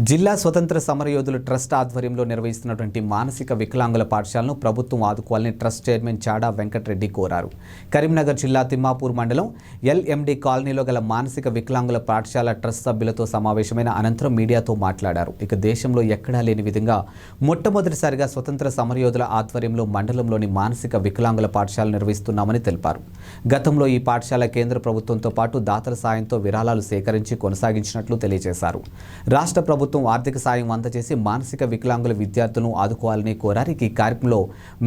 జిల్లా స్వతంత్ర సమరయోధులు ట్రస్ట్ ఆధ్వర్యంలో నిర్వహిస్తున్నటువంటి మానసిక వికలాంగుల పాఠశాలను ప్రభుత్వం ఆదుకోవాలని ట్రస్ట్ చైర్మన్ చాడా వెంకటరెడ్డి కోరారు. కరీంనగర్ జిల్లా తిమ్మాపూర్ మండలం ఎల్ఎండి కాలనీలో గల మానసిక వికలాంగుల పాఠశాల ట్రస్ట్ సభ్యులతో సమావేశమైన అనంతరం మీడియాతో మాట్లాడారు. ఇక దేశంలో ఎక్కడా లేని విధంగా మొట్టమొదటిసారిగా స్వతంత్ర సమరయోధుల ఆధ్వర్యంలో మండలంలోని మానసిక వికలాంగుల పాఠశాల నిర్వహిస్తున్నామని తెలిపారు. గతంలో ఈ పాఠశాల కేంద్ర ప్రభుత్వంతో పాటు దాతల సాయంతో విరాళాలు సేకరించి కొనసాగించినట్లు తెలియజేశారు. రాష్ట్ర ప్రభుత్వం ఆర్థిక సాయం అందజేసి మానసిక వికలాంగుల విద్యార్థులను ఆదుకోవాలని కోరారు. ఈ కార్యక్రమంలో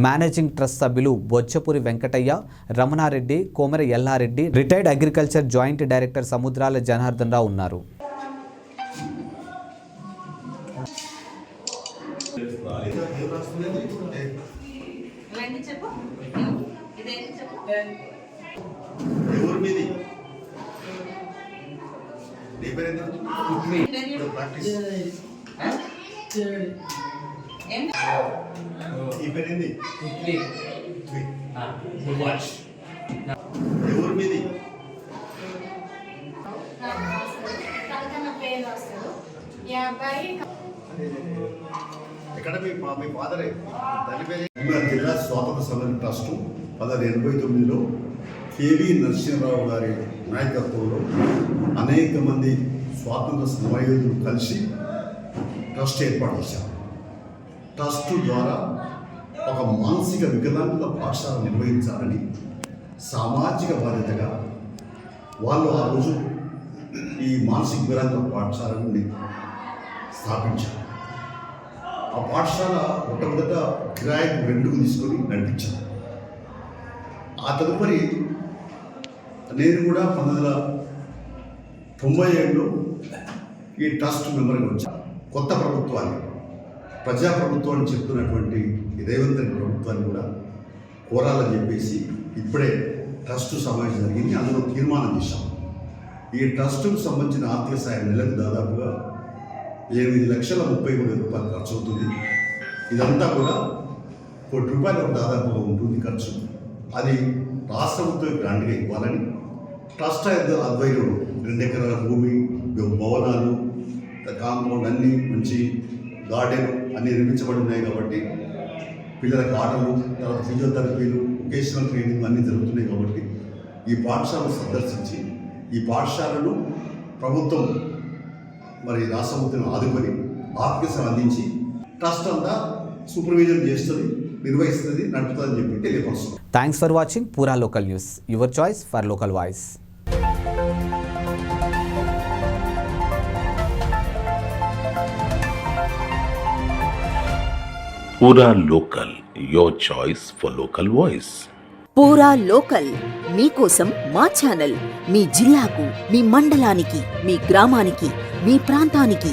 మేనేజింగ్ ట్రస్ట్ సభ్యులు Bochchapuri Venkataiah Ramana Reddy Komara Ella Reddy retired agriculture joint director Samudrala Janardhan Rao ఉన్నారు. ఎవరి మీది? నీ పేరు ఏంటి? ప్రాక్టీస్ ఈ పేరు ఏంది ఎవరి మీది ఎక్కడ మీ మీ ఫాదరే తల్లి పేరు జిల్లా స్వాతంత్ర సమర ట్రస్ట్ పదహారు ఎనభై తొమ్మిదిలో కేవి నరసింహరావు గారి నాయకత్వంలో అనేక మంది స్వాతంత్ర సమరయోధులు కలిసి ట్రస్ట్ ఏర్పాటు చేశారు. ట్రస్ట్ ద్వారా ఒక మానసిక వికలాంగుల పాఠశాల నిర్వహించాలని సామాజిక బాధ్యతగా వాళ్ళు ఆ రోజు ఈ మానసిక వికలాంగుల పాఠశాలను స్థాపించారు. ఆ పాఠశాల మొట్టమొదట కిరాయికి రెండుకు తీసుకొని నడిపించారు. ఆ తదుపరి నేను కూడా పంతొమ్మిది వందల తొంభై ఏడులో ఈ ట్రస్ట్ మెంబర్గా వచ్చాను కొత్త ప్రభుత్వాన్ని ప్రజా ప్రభుత్వాన్ని చెప్తున్నటువంటి ఈ రేవంత్ ప్రభుత్వాన్ని కూడా కోరాలని చెప్పేసి ఇప్పుడే ట్రస్ట్ సమావేశం జరిగింది. అందులో తీర్మానం చేశాం. ఈ ట్రస్టుకు సంబంధించిన ఆర్థిక సాయం నెలకు దాదాపుగా ఎనిమిది లక్షల ముప్పై మూడు వేల రూపాయలు ఖర్చు అవుతుంది. ఇదంతా కూడా కోటి రూపాయలు దాదాపుగా ఉంటుంది ఖర్చు. అది రాష్ట్ర ప్రభుత్వం గ్రాంట్గా ఇవ్వాలని ట్రస్ట్ ఆధ్వ- ఆధ్వర్యంలో రెండు ఎకరాల భూమి భవనాలు కాంపౌండ్ అన్నీ మంచి గార్డెన్ అన్నీ నిర్మించబడి ఉన్నాయి కాబట్టి పిల్లలకు ఆటలు తర్వాత ఫిజియోథెరపీలు వొకేషనల్ ట్రైనింగ్ అన్నీ జరుగుతున్నాయి కాబట్టి ఈ పాఠశాలను సందర్శించి ఈ పాఠశాలను ప్రభుత్వం మరి రాష్ట్ర ప్రభుత్వం ఆదుకొని ఆర్థిక అందించి ట్రస్ట్ అంతా సూపర్విజన్ చేస్తుంది. నిర్వహిస్తుంది నడుపుతుందని చెప్పి తెలియపరుస్తుంది. Thanks for watching Poora local news your choice for local voice Local, your choice for local voice. Poora local మీకోసం మా ఛానల్ మీ జిల్లాకు మీ మండలానికి మీ గ్రామానికి మీ ప్రాంతానికి